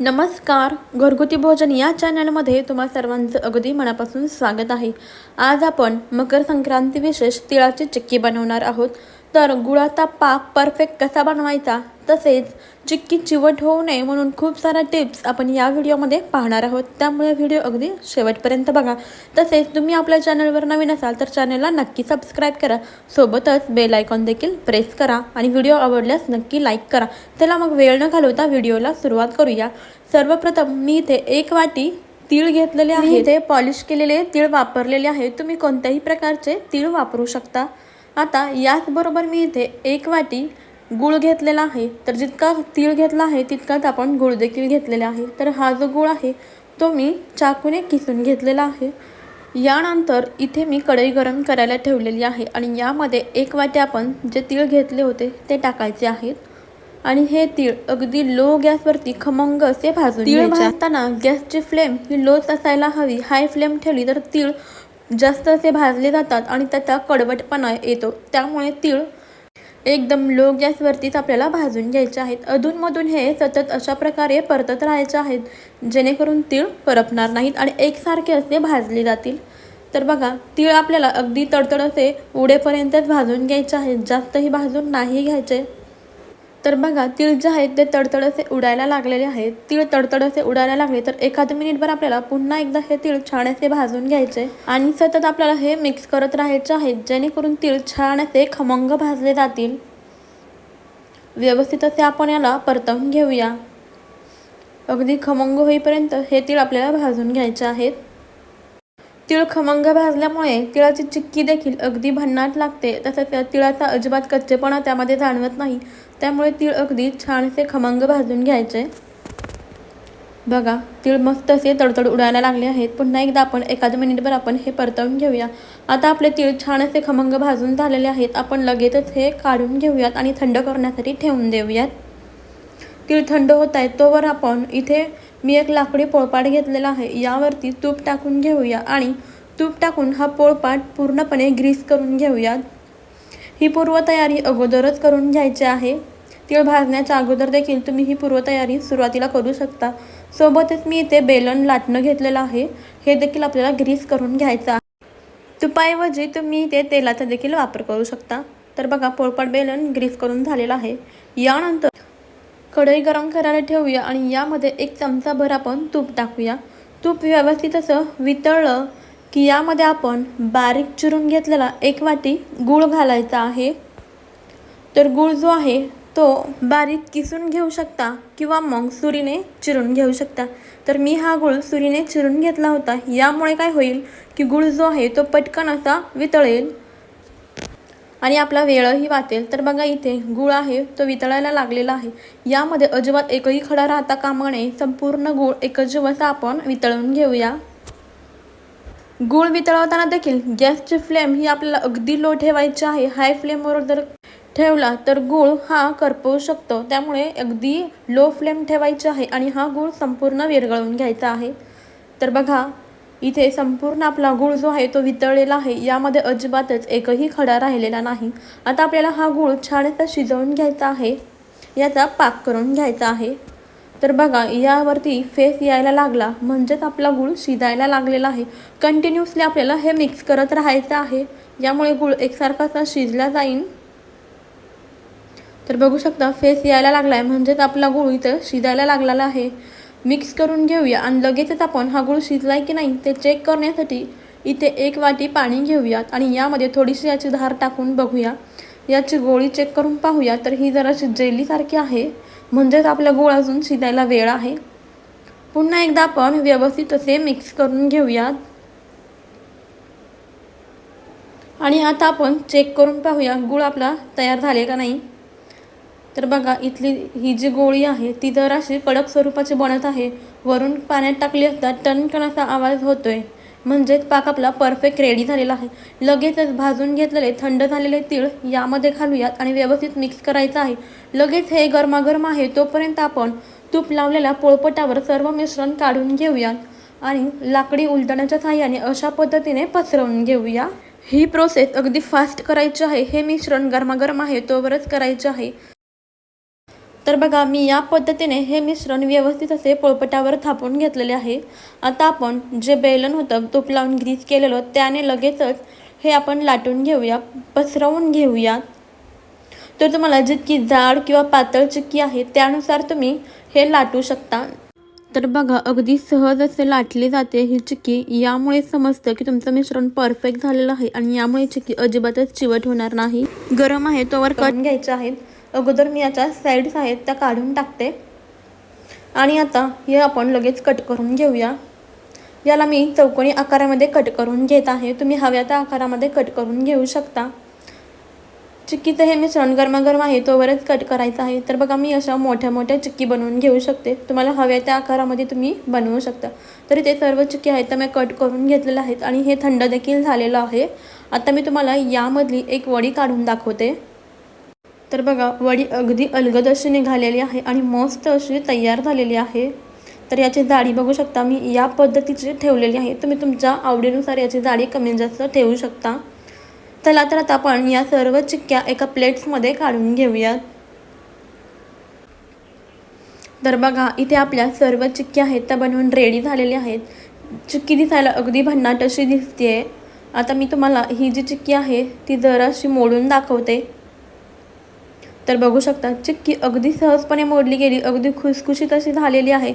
नमस्कार घरगुती भोजन या चॅनलमध्ये तुम्हा सर्वांचं अगदी मनापासून स्वागत आहे. आज आपण मकर संक्रांती विशेष तिळाची चिक्की बनवणार आहोत. तर गुळाचा पाक परफेक्ट कसा बनवायचा तसेच चिक्की चिवट होऊ नये म्हणून खूप साऱ्या टिप्स आपण या व्हिडिओमध्ये पाहणार आहोत. त्यामुळे व्हिडिओ अगदी शेवटपर्यंत बघा. तसेच तुम्ही आपल्या चॅनलवर नवीन असाल तर चॅनलला नक्की सबस्क्राईब करा. सोबतच बेल आयकॉन देखील प्रेस करा आणि व्हिडिओ आवडल्यास नक्की लाईक करा. चला मग वेळ न घालवता व्हिडिओला सुरुवात करूया. सर्वप्रथम मी इथे एक वाटी तीळ घेतलेले आहे. इथे पॉलिश केलेले तीळ वापरलेले आहे. तुम्ही कोणत्याही प्रकारचे तीळ वापरू शकता. आता याचबरोबर मी इथे एक वाटी गूळ घेतलेला आहे. तर जितका तीळ घेतला आहे तितकाच आपण गूळ देखील घेतलेला आहे. तर हा जो गूळ आहे तो मी चाकूने किसून घेतलेला आहे. यानंतर इथे मी कढई गरम करायला ठेवलेली आहे आणि यामध्ये एक वाटी आपण जे तीळ घेतले होते ते टाकायचे आहेत. आणि हे तीळ अगदी लो गॅसवरती खमंग असे भाजून तीळ भाजताना गॅसची फ्लेम ही लोच असायला हवी. हाय फ्लेम ठेवली तर तीळ जास्त असे भाजले जातात आणि त्याचा कडवटपणा येतो. त्यामुळे तीळ एकदम लो गॅसवरतीच आपल्याला भाजून घ्यायचे आहेत. अधूनमधून हे सतत अशा प्रकारे परतत राहायचे आहेत जेणेकरून तीळ करपणार नाहीत आणि एकसारखे असे भाजले जातील. तर बघा तीळ आपल्याला अगदी तडतड असे उडेपर्यंतच भाजून घ्यायचे आहेत. जास्तही भाजून नाही घ्यायचे. तर बघा तीळ जे आहेत ते तडतड असे उडायला लागलेले आहेत. तीळ तडतड असे उडायला लागले तर एखाद मिनिटभर आपल्याला पुन्हा एकदा हे तीळ छान असे भाजून घ्यायचे. आणि सतत आपल्याला हे मिक्स करत राहायचे आहेत जेणेकरून तीळ छान असे खमंग भाजले जातील. व्यवस्थित असे आपण याला परतवून घेऊया. अगदी खमंग होईपर्यंत हे तीळ आपल्याला भाजून घ्यायचे आहेत. तीळ खमंग भाजल्यामुळे तिळाची चिक्की देखील अगदी भन्नाट लागते. तसंच तिळाचा अजिबात कच्चेपणा त्यामध्ये जाणवत नाही. त्यामुळे तीळ अगदी छानसे खमंग भाजून घ्यायचे. बघा तीळ मस्त असे तडतड उडायला लागले आहेत. पुन्हा एकदा आपण एखाद मिनिटभर आपण हे परतवून घेऊया. आता आपले तीळ छान असे खमंग भाजून झालेले आहेत. आपण लगेचच हे काढून घेऊयात आणि थंड करण्यासाठी ठेवून देऊयात. तीळ थंड होत आहे तोवर आपण इथे मी एक लाकडी पोळपाट घेतलेला आहे. यावरती तूप टाकून घेऊया आणि तूप टाकून हा पोळपाट पूर्णपणे ग्रीस करून घेऊयात. ही पूर्वतयारी अगोदरच करून घ्यायची आहे. तीळ भाजण्याच्या अगोदर देखील तुम्ही ही पूर्वतयारी सुरुवातीला करू शकता. सोबतच मी इथे बेलन लाटणं घेतलेलं आहे. हे देखील आपल्याला ग्रीस करून घ्यायचं आहे. तुपाऐवजी तुम्ही इथे तेलाचा देखील वापर करू शकता. तर बघा पोळपाट बेलन ग्रीस करून झालेलं आहे. यानंतर कढई गरम करायला ठेवूया आणि यामध्ये एक चमचाभर आपण तूप टाकूया. तूप व्यवस्थित असं वितळलं की यामध्ये आपण बारीक चिरून घेतलेला एक वाटी गूळ घालायचा आहे. तर गूळ जो आहे तो बारीक किसून घेऊ शकता किंवा मग सुरीने चिरून घेऊ शकता. तर मी हा गूळ सुरीने चिरून घेतला होता. यामुळे काय होईल की गूळ जो आहे तो पटकन असा वितळेल आणि आपला वेळही वाचेल. तर बघा इथे गूळ आहे तो वितळायला लागलेला आहे. यामध्ये अजिबात एकही खडा राहता कामा नये. संपूर्ण गूळ एकच आपण वितळून घेऊया. गूळ वितळवताना देखील गॅसची फ्लेम ही आपल्याला अगदी लो ठेवायची आहे. हाय फ्लेमवर जर ठेवला तर गूळ हा करपवू शकतो. त्यामुळे अगदी लो फ्लेम ठेवायची आहे आणि हा गूळ संपूर्ण विरघळून घ्यायचा आहे. तर बघा इथे संपूर्ण आपला गूळ जो आहे तो वितळलेला आहे. यामध्ये अजिबातच एकही खडा राहिलेला नाही. आता आपल्याला हा गूळ छान असा शिजवून घ्यायचा आहे. याचा पाक करून घ्यायचा आहे. तर बघा यावरती फेस यायला लागला. म्हणजेच आपला गूळ शिजायला लागलेला आहे. कंटिन्युअसली आपल्याला हे मिक्स करत राहायचं आहे. यामुळे गूळ एकसारखा असा शिजला जाईल तर बघू शकता फेस यायला लागला आहे म्हणजेच आपला गूळ इथं शिजायला लागलेला आहे. मिक्स करून घेऊया आणि लगेचच आपण हा गूळ शिजला आहे की नाही ते चेक करण्यासाठी इथे एक वाटी पाणी घेऊयात आणि यामध्ये थोडीशी याची धार टाकून बघूया. याची गोळी चेक करून पाहूया. तर ही जराशी जेलीसारखी आहे. म्हणजेच आपला गूळ अजून शिजायला वेळ आहे. पुन्हा एकदा आपण व्यवस्थित असे मिक्स करून घेऊयात. आणि आता आपण चेक करून पाहूया गूळ आपला तयार झाले का नाही. तर बघा इथली ही जी गोळी आहे ती जराशी कडक स्वरूपाची बनत आहे. वरून पाण्यात टाकली असता टणकण असा आवाज होतोय. म्हणजेच पाक आपला परफेक्ट रेडी झालेला आहे. लगेचच भाजून घेतलेले थंड झालेले तीळ यामध्ये घालूयात आणि व्यवस्थित मिक्स करायचं आहे. लगेच हे गरमागरम आहे तोपर्यंत आपण तूप लावलेल्या पोळपटावर सर्व मिश्रण काढून घेऊयात आणि लाकडी उलटण्याच्या साह्याने अशा पद्धतीने पसरवून घेऊया. ही प्रोसेस अगदी फास्ट करायची आहे. हे मिश्रण गरमागरम आहे तोवरच करायचे आहे. तर बघा मी या पद्धतीने हे मिश्रण व्यवस्थित असे पोळपटावर थापून घेतलेले आहे. आता आपण जे बेलन होतं तूप लावून ग्रीस केलेलं त्याने लगेचच हे आपण लाटून घेऊया पसरवून घेऊया. तर तुम्हाला जितकी जाड किंवा पातळ चिक्की आहे त्यानुसार तुम्ही हे लाटू शकता. तर बघा अगदी सहज असे लाटली जाते ही चिक्की. यामुळे समजतं की तुमचं मिश्रण परफेक्ट झालेलं आहे आणि यामुळे चिक्की अजिबातच चिवट होणार नाही. गरम आहे तोवर कट घ्यायचे आहे. अगोदर मी याच्या साईड्स आहेत त्या काढून टाकते. आणि आता हे आपण लगेच कट करून घेऊया. याला मी चौकोनी आकारामध्ये कट करून घेत आहे. तुम्ही हव्या त्या आकारामध्ये कट करून घेऊ शकता. चिक्कीचं हे मिश्रण गरमागरम आहे तोवरच कट करायचं आहे. तर बघा मी अशा मोठ्या मोठ्या चिक्की बनवून घेऊ शकते. तुम्हाला हव्या त्या आकारामध्ये तुम्ही बनवू शकता. तरी ते सर्व चिक्की आहेत त्या मी कट करून घेतलेल्या आहेत. आणि हे थंड देखील झालेलं आहे. आता मी तुम्हाला यामधली एक वडी काढून दाखवते. तर बघा वडी अगदी अलगद अशी निघालेली आहे आणि मस्त अशी तयार झालेली आहे. तर याची जाडी बघू शकता मी या पद्धतीची ठेवलेली आहे. तुम्ही तुमच्या आवडीनुसार याची जाडी कमी जास्त ठेवू शकता. चला तर आता आपण या सर्व चिक्क्या एका प्लेट्समध्ये काढून घेऊयात. तर बघा इथे आपल्या सर्व चिक्क्या आहेत त्या बनवून रेडी झालेल्या आहेत. चिक्की दिसायला अगदी भन्नाट अशी दिसते आता मी तुम्हाला ही जी चिक्की आहे ती जराशी मोडून दाखवते. तर बघू शकता चिक्की अगदी सहजपणे मोडली गेली अगदी खुसखुशीत अशी झालेली आहे.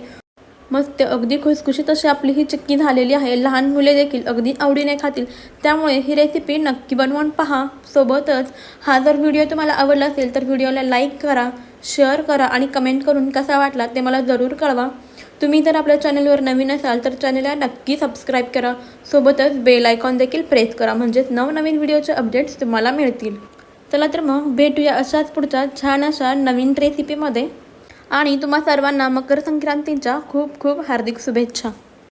मस्त अगदी खुसखुशीत अशी आपली ही चिक्की झालेली आहे. लहान मुले देखील अगदी आवडीने खातील. त्यामुळे ही रेसिपी नक्की बनवून पहा. सोबतच हा जर व्हिडिओ तुम्हाला आवडला असेल तर व्हिडिओला लाईक करा शेअर करा आणि कमेंट करून कसा वाटला ते मला जरूर कळवा. तुम्ही जर आपल्या चॅनलवर नवीन असाल तर चॅनलला नक्की सबस्क्राईब करा. सोबतच बेल आयकॉन देखील प्रेस करा म्हणजेच नवनवीन व्हिडिओचे अपडेट्स तुम्हाला मिळतील. चला तर मग भेटूया अशाच पुढच्या छान अशा नवीन रेसिपीमध्ये आणि तुम्हा सर्वांना मकर संक्रांतीच्या खूप खूप हार्दिक शुभेच्छा.